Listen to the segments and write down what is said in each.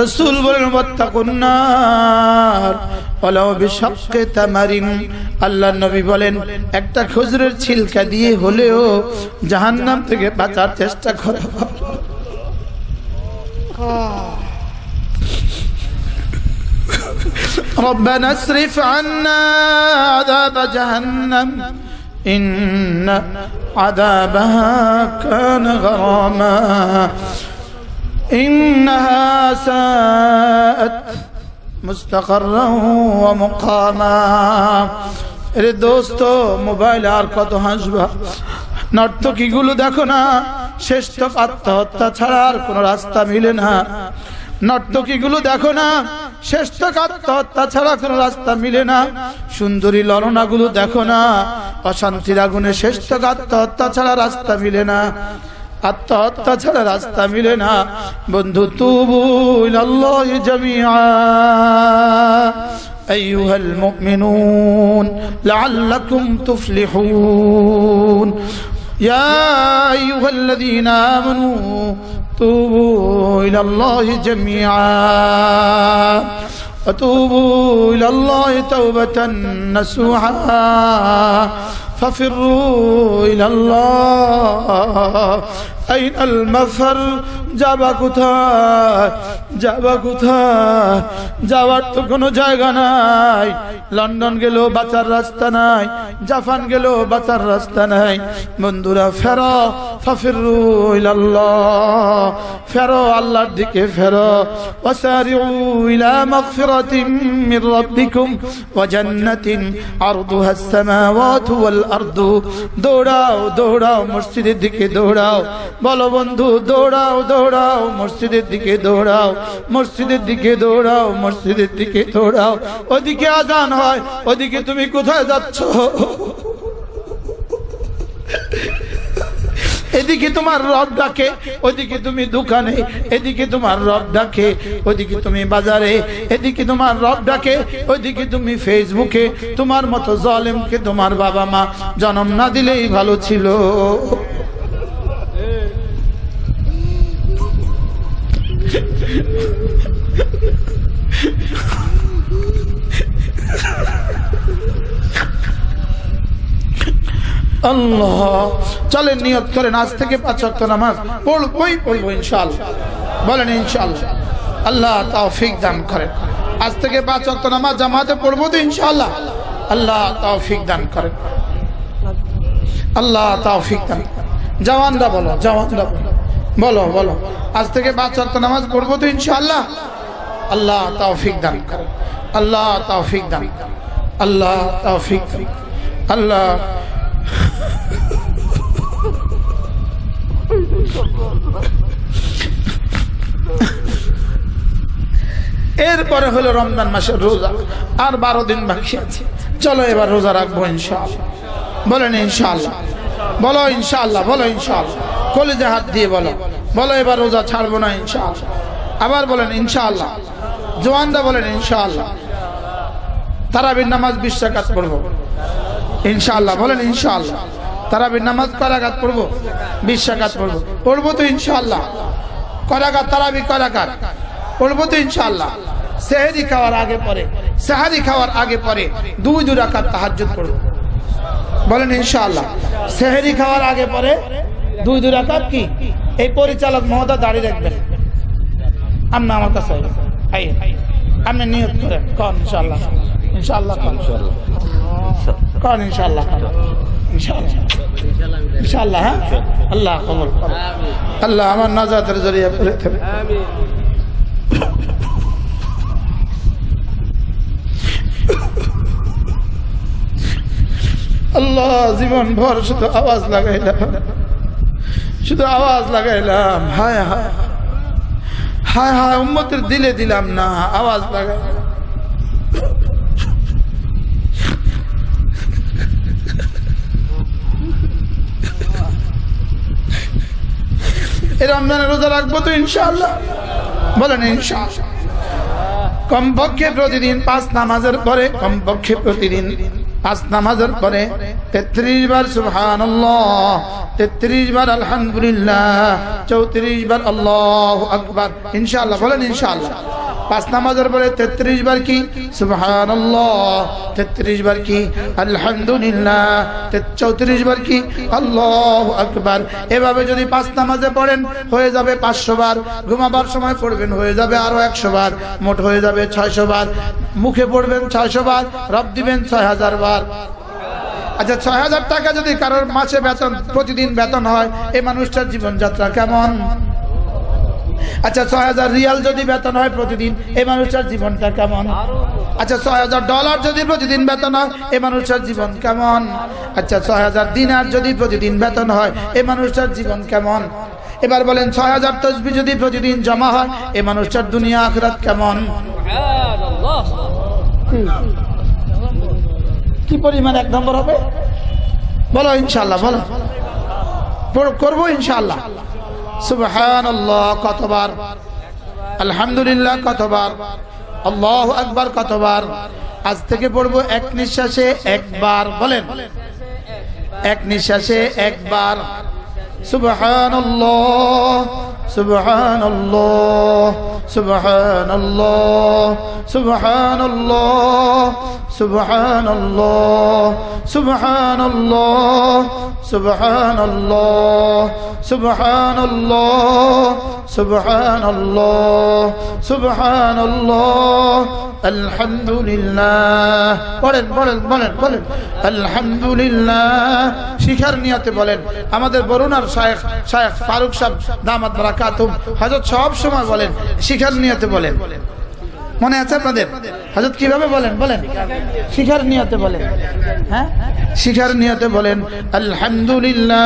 রসুল বলেন ওয়াত্তাকুন্নার ওয়ালাউ বিশাক্কি তামারিন আল্লাহ নবী বলেন একটা খেজুরের ছিলকা দিয়ে হলেও জাহান্নাম থেকে বাঁচার চেষ্টা করা ভালো। ربنا اصرف عنا عذاب جهنم إن عذابها كان غراما إنها ساءت مستقرا ومقاما রে দোস্ত মোবাইল আর কত হাসবা নর্তকী গুলো দেখো না শ্রেষ্ঠ আত্মহত্যা ছাড়া আর কোনো রাস্তা মিলে না নর্তকী গুলো দেখো না শ্রেষ্ঠ আত্মহত্যা ছাড়া কোনো রাস্তা মিলে না সুন্দরী ললনা গুলো দেখো না অশান্তির আগুনে শ্রেষ্ঠ আত্মহত্যা ছাড়া রাস্তা মিলে না আত্মহত্যা ছাড়া রাস্তা মিলে না বন্ধু তুবু ইলাল্লাহি জামিআ أيها المؤمنون لعلكم تفلحون يا أيها الذين آمنوا توبوا إلى الله جميعا وتوبوا إلى الله توبة نسوحا ففروا إلى الله. আইন আল মাফার যাবা কোথায়? যাবা কোথায়? যাওয়ার তো কোনো জায়গা নাই। লন্ডন গেল বাঁচার রাস্তা নাই, জাপান গেল বাঁচার রাস্তা নাই। বন্ধুরা, ফেরো, ফাফিরু ইলাল্লাহ। ফেরো, আল্লাহর দিকে ফেরো। ওয়াসারিউ ইলা মাগফিরাতিম মির রাব্বিকুম ওয়া জান্নাতিন আরদুহা আস-সামাওয়াতু ওয়াল আরদু। দৌড়াও দৌড়াও, মসজিদের দিকে দৌড়াও। বলো বন্ধু, দৌড়াও দৌড়াও, মসজিদের দিকে দৌড়াও, মসজিদের দিকে দৌড়াও, মসজিদের দিকে দৌড়াও। ওদিকে আজান হয়, ওদিকে তুমি কোথায় যাচ্ছ? এদিকে তোমার রব ডাকে, ওদিকে তুমি দোকানে, এদিকে তোমার রব ডাকে, ওদিকে তুমি বাজারে, এদিকে তোমার রব ডাকে ওইদিকে তুমি ফেসবুকে, তোমার মতো জলেমকে তোমার বাবা মা জন্ম না দিলেই ভালো ছিল। আল্লাহ, চলেন, নিয়ত করেন, আজ থেকে পাঁচ ওয়াক্ত নামাজ পড়বই পড়ব ইনশাআল্লাহ। বলেন, ইনশাআল্লাহ। আল্লাহ তৌফিক দান করেন। আজ থেকে পাঁচ ওয়াক্ত নামাজ জামাতে পড়ব তো ইনশাআল্লাহ। আল্লাহ তৌফিক দান করেন। আল্লাহ তৌফিক দান। জওয়ানরা বলো জওয়ানরা বলো। বলো বলো। আজ থেকে পাঁচ ওয়াক্ত নামাজ পড়ব তো ইনশাআল্লাহ? আল্লাহ তৌফিক দান আল্লাহ তৌফিক দান আল্লাহ তৌফিক আল্লাহ এরপরে হলো রমজান মাসের রোজা। আর বারো দিন বাকি আছে। চলো এবার রোজা রাখব ইনশাআল্লাহ। বলেন ইনশাআল্লাহ। বলো ইনশাআল্লাহ বলো ইনশাআল্লাহ। কলেজে হাত দিয়ে বলো। বলো, এবার রোজা ছাড়বো না, ইনশাআল্লাহ। আবার বলেন, ইনশাআল্লাহ। জোয়ানরা বলেন, ইনশাআল্লাহ। তারাবির নামাজ বিশ রাকাত পড়ব। ইনশাআল্লাহ। বলেন, ইনশাআল্লাহ। তারাবির নামাজ করাগাত পড়ব? বিশ রাকাত পড়ব। পড়ব তো ইনশাআল্লাহ। করাগাত তারাবি করাগাত পড়ব তো ইনশাআল্লাহ। সেহেরি খাওয়ার আগে পরে। সেহারি খাওয়ার আগে পরে দুই দু রাকাত তাহাজ্জুদ পড়ব। বলেন, ইনশাআল্লাহ। সেহেরি খাওয়ার আগে পরে দুই দু রাকাত কি? এই পরিচালক মহোদয় দাঁড়িয়ে রাখবেন। আপনি আমার কাছে আপনি নিয়ত করেন কন, ইনশাআল্লাহ। ইনশাআল্লাহ কন। কন, ইনশাআল্লাহ হ্যাঁ? আল্লাহ জীবন ভর শুধু আওয়াজ লাগাইলাম শুধু আওয়াজ লাগাইলাম, হায় হায় হায় হায়, উম্মতের দিলে দিলাম না, আওয়াজ লাগাই এই রমজানের রোজা রাখব তো ইনশাআল্লাহ। বলেন, ইনশাআল্লাহ। কমপক্ষে প্রতিদিন পাঁচ নামাজের পরে, কমপক্ষে প্রতিদিন পাঁচ নামাজের পরে তেত্রিশ বার সুবহান তেত্রিশ বার আলহামদুলিল্লাহ, চৌত্রিশ বার আল্লাহ আকবার। ইনশাআল্লাহ, বলেন ইনশাআল্লাহ। পাঁচ নামাজের পরে তেত্রিশ বার কি? সুবহান তেত্রিশ বার কি? আলহামদুলিল্লাহ চৌত্রিশ বার কি? আল্লাহ আকবার। এভাবে যদি পাঁচ নামাজে পড়েন, হয়ে যাবে পাঁচশো বার। ঘুমাবার সময় পড়বেন, হয়ে যাবে আরও একশো বার। মোট হয়ে যাবে ছয়শো বার। মুখে পড়বেন ছয়শো বার, রব দিবেন ছয় হাজার বার। আচ্ছা ছয় হাজার টাকা যদি কারোর মাসে বেতন, প্রতিদিন বেতন হয়, এই মানুষটার জীবনযাত্রা কেমন? আচ্ছা ছয় হাজার রিয়াল যদি বেতন হয় প্রতিদিন, এই মানুষটার জীবনটা কেমন? আচ্ছা ছয় হাজার ডলার যদি প্রতিদিন বেতন হয়, এই মানুষটার জীবন কেমন? আচ্ছা ছয় হাজার দিনার যদি প্রতিদিন বেতন হয়, এই মানুষটার জীবন কেমন? এবার বলেন, ছয় হাজার তসবি যদি প্রতিদিন জমা হয়, এই মানুষটার দুনিয়া আখরাত কেমন? কি পরিমাণ এক নম্বর হবে? বলো ইনশাল্লাহ বলো। করব ইনশাল্লাহ সুবহান কতবার? আলহামদুলিল্লাহ, কতবার? আল্লাহ আকবার, কতবার? আজ থেকে পড়ব এক নিঃশ্বাসে একবার, বলেন। এক নিঃশ্বাসে একবার। সুবহান سبحان الله سبحان الله سبحان الله سبحان الله سبحان الله سبحان الله الحمد لله বলেন বলেন বলেন বলেন। আলহামদুলিল্লাহ। শিখার নিয়তে বলেন। আমাদের বরুণার শায়েখ শায়েখ ফারুক সাহেব, দামাত বারাকাতুম হযরত সব সময় বলেন, শিখার নিয়তে বলেন। মনে আছে আপনাদের? হজরত কীভাবে বলেন? বলেন। শিখার নিয়তে বলেন। হ্যাঁ? শিখার নিয়তে বলেন, আলহামদুলিল্লাহ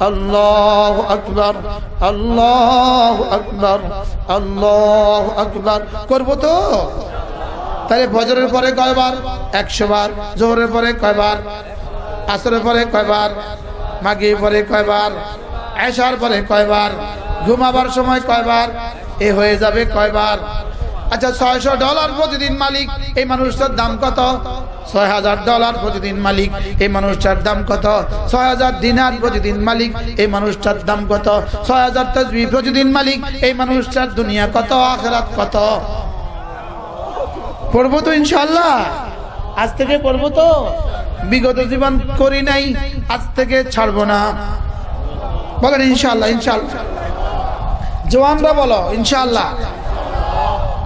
আল্লাহু আকবার আল্লাহু আকবার আল্লাহু আকবার। করব তো? তাহলে ফজরের পরে কয়বার? একশো বার জোহরের পরে কয়বার? আসরের পরে কয়বার? মাগি পরে কয়বার? এসার পরে কয়বার? ঘুমাবার সময় কয়বার? এ হয়ে যাবে কয়বার? আচ্ছা ছয়শো ডলার প্রতিদিন মালিক, এই মানুষটার দাম কত? ছয় হাজার ডলার প্রতিদিন মালিক। এই মানুষটার দাম কত? ছয় হাজার দিনার প্রতিদিন মালিক। এই মানুষটার দাম কত? ছয় হাজার প্রতিদিন মালিক। এই মানুষটার দুনিয়া কত? আখরাত কত? পড়ব তো ইনশাল্লাহ আজ থেকে পড়ব তো? বিগত জীবন করি নাই, আজ থেকে ছাড়বো না। বলেন ইনশাল্লাহ ইনশাল্লাহ জোয়ানরা বলো ইনশাল্লাহ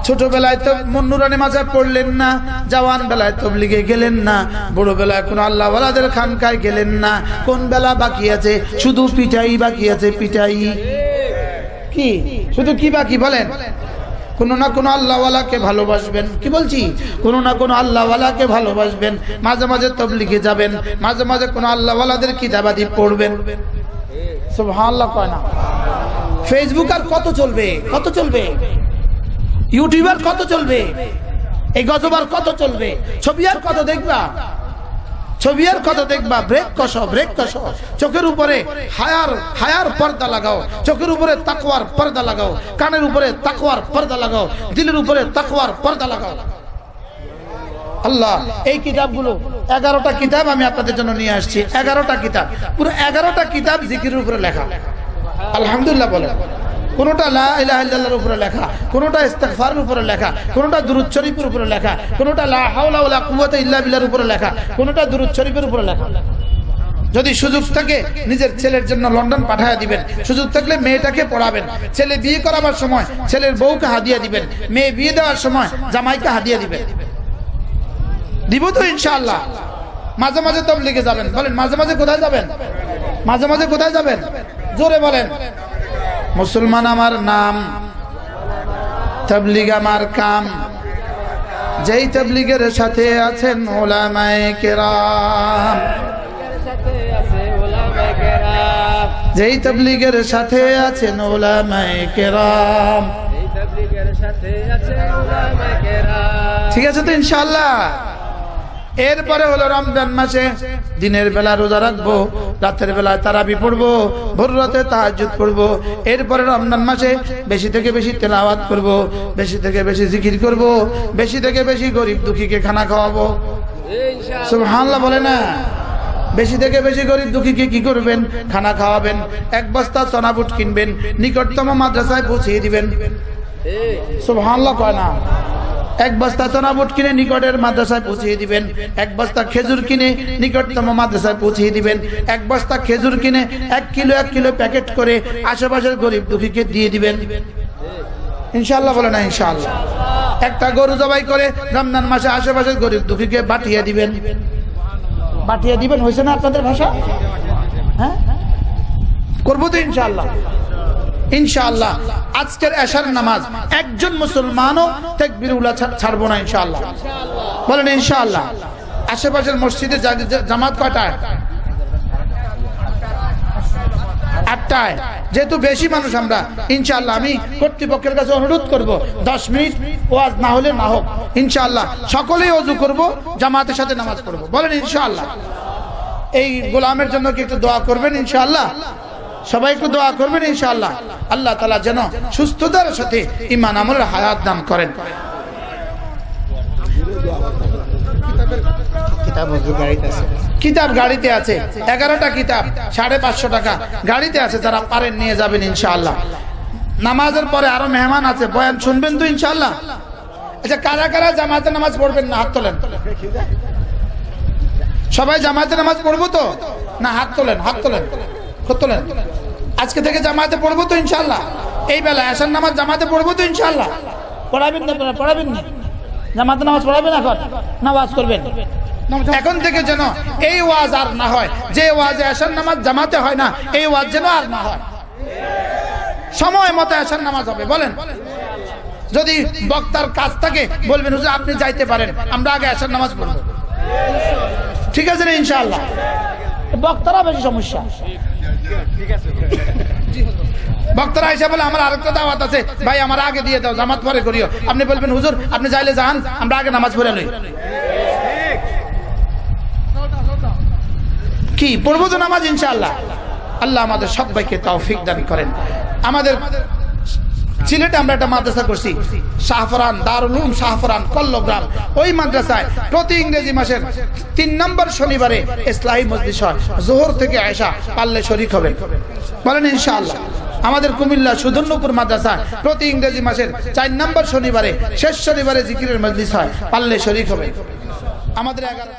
ছোটবেলায় তো মন্নুরানি মাঝে পড়লেন না জওয়ান বেলায় তবলিগে গেলেন না বড় বেলায় কোন আল্লাহ ওয়ালাদের খানকায় গেলেন না। কোন বেলা বাকি আছে? শুধু পিঠাই বাকি আছে, পিঠাই। কি? শুধু কি বাকি? বলেন। কোনো না কোনো আল্লাহওয়ালাকে ভালোবাসবেন। কি বলছি? কোনো না কোনো আল্লাহওয়ালাকে ভালোবাসবেন। মাঝে মাঝে তবলিগে যাবেন, মাঝে মাঝে কোনো আল্লাহওয়ালাদের কিতাবাদি পড়বেন। ফেসবুক আর কত চলবে? কত চলবে? ইউটিউবার কত চলবে? এই গজবার কত চলবে? ছবি আর কত দেখবা? ছবি আর কত দেখবা? ব্রেক কষ ব্রেক কষ। চোখের উপরে হায়ার হায়ার পর্দা লাগাও। চোখের উপরে তাকওয়ার পর্দা লাগাও। কানের উপরে তাকওয়ার পর্দা লাগাও। দিলের উপরে তাকওয়ার পর্দা লাগাও। আল্লাহ, এই কিতাবগুলো এগারোটা কিতাব আমি আপনাদের জন্য নিয়ে আসছি। এগারোটা কিতাব। পুরো এগারোটা কিতাব জিকির উপরে লেখা। আলহামদুলিল্লাহ বলে কোনোটা লা ইলাহা ইল্লাল্লাহর উপরে লেখা, কোনোটা ইস্তিগফারের উপরে লেখা, কোনোটা দুরূদ শরীফের উপরে লেখা, কোনোটা লা হাওলা ওয়ালা কুওয়াতা ইল্লা বিল্লাহর উপরে লেখা, কোনোটা দুরূদ শরীফের উপরে লেখা। যদি সুযোগ থাকে নিজের ছেলের জন্য লন্ডন পাঠায় দিবেন, সুযোগ থাকলে মেয়েটাকে পড়াবেন, ছেলে বিয়ে করাবার সময় ছেলের বউকে হাদিয়া দিবেন, মেয়ে বিয়ে দেওয়ার সময় জামাইকে হাদিয়া দিবেন। দিব তো ইনশাআল্লাহ। মাঝে মাঝে তবলিগে যাবেন, বলেন মাঝে মাঝে কোথায় যাবেন? মাঝে মাঝে কোথায় যাবেন? জোরে বলেন। মুসলমান আমার নাম তবলিগ আমার কাম। যেই তবলিগের সাথে আছেন ওলামায়ে কেরাম। যেই তবলিগের সাথে আছেন ওলামায়ে কেরাম। ঠিক আছে তো ইনশাআল্লাহ? এরপরে হলো রমজান মাসে দিনের বেলা রোজা রাখব, রাতের বেলায় তারাবি পড়ব, ভোর রাতে তাহাজুদ পড়ব, এরপরে রমজান মাসে বেশি থেকে বেশি তেলাওয়াত করব, বেশি থেকে বেশি জিকির করব, বেশি থেকে বেশি গরিব দুঃখীকে খানা খাওয়াবো। সুবহানাল্লাহ বলে না? বেশি থেকে বেশি গরিব দুঃখীকে কি করবেন? খানা খাওয়াবেন, এক বস্তা চনাবুট কিনবেন, নিকটতম মাদ্রাসায় পৌঁছিয়ে দিবেন। সুবহানাল্লাহ কয় না? এক বস্তা চনাবুট কিনে নিকটের মাদ্রাসায় পৌঁছিয়ে দিবেন। এক বস্তা খেজুর কিনে নিকটতম মাদ্রাসায় পৌঁছিয়ে দিবেন। এক বস্তা খেজুর কিনে এক কিলো এক কিলো প্যাকেট করে আশেপাশের গরিব দুঃখীকে দিয়ে দিবেন। ইনশাল্লাহ বলে না ইনশাল্লাহ একটা গরু জবাই করে রমজান মাসে আশেপাশের গরিব দুঃখীকে বাটিয়ে দিবেন। বাটিয়ে দিবেন হয়েছে না আপনাদের ভাষা? হ্যাঁ? করব তো ইনশাল্লাহ ইনশাআল্লাহ, আজকের এশার নামাজ একজন মুসলমানও তেকবিরুল্লাহ ছাড়বো না ইনশাআল্লাহ। বলেন ইনশাআল্লাহ। আশেপাশের মসজিদে জামাত আটটায়। যেহেতু বেশি মানুষ আমরা, ইনশাআল্লাহ আমি কর্তৃপক্ষের কাছে অনুরোধ করব, দশ মিনিট ওয়াজ না হলে না হোক। ইনশাআল্লাহ সকলেই অজু করব, জামাতের সাথে নামাজ পড়ব। বলেন ইনশাআল্লাহ। এই গোলামের জন্য কি একটু দোয়া করবেন ইনশাআল্লাহ? সবাই একটু দোয়া করবেন ইনশাআল্লাহ। আল্লাহ তালা যেন সুস্থতার সাথে ইমান আমলের হায়াত দান করেন। কিতাব গাড়িতে আছে। এগারোটা কিতাব সাড়ে পাঁচশো টাকা। গাড়িতে আছে যারা পারেন নিয়ে যাবেন ইনশাআল্লাহ। নামাজের পরে আরও মেহমান আছে বয়ান শুনবেন তো ইনশাআল্লাহ? আচ্ছা কারা কারা জামাতে নামাজ পড়বেন? না হাত তোলেন। সবাই জামাতে নামাজ পড়ব তো? না হাত তোলেন হাত তোলেন হাত তোলেন। আজকে থেকে জামাতে পড়ব তো ইনশাল্লাহ এই বেলা আসার নামাজ জামাতে পড়ব তো ইনশাল্লাহ পড়াবেন না পড়াবেন না। জামাতে নামাজ পড়াবেন এখন? নামাজ করবেন। এখন থেকে যেন এই ওয়াজ আর না হয় যে ওয়াজে আসার নামাজ জামাতে হয় না এই ওয়াজ যেন আর না হয়। সময় মতো আসার নামাজ হবে বলেন। যদি বক্তার কাজ থাকে বলবেন হুজুর আপনি যাইতে পারেন আমরা আগে আসার নামাজ পড়ব। ঠিক আছে না ইনশাআল্লাহ। বক্তারা বেশি সমস্যা। বক্তারা এসে বলে, আমার আরেকটা দাওয়াত আছে। ভাই, আমার আগে দিয়ে দাও, জামাত পরে করিও। আপনি বলবেন, হুজুর, আপনি চাইলে যান, আমরা আগে নামাজ পড়ে লই। কি, পড়ব তো নামাজ ইনশাআল্লাহ? আল্লাহ আমাদের সবাইকে তৌফিক দান করেন। আমাদের সিলেটে আমরা একটা মাদ্রাসা করছি। শাহফরান, দারুল উলুম, শাহফরান, কল্লগ্রাম। ওই মাদ্রাসায় প্রতি ইংরেজি মাসের তিন নম্বর শনিবারে ইসলাহী হয়। জোহর থেকে আয়সা শরিক বলেন ইনশাআল্লাহ। আমাদের কুমিল্লা সুধন্যপুর মাদ্রাসায় প্রতি ইংরেজি মাসের চার নম্বর শনিবারে, শেষ শনিবারে জিকিরের মজলিস হয়। পারলে শরিক হবে। আমাদের এগারো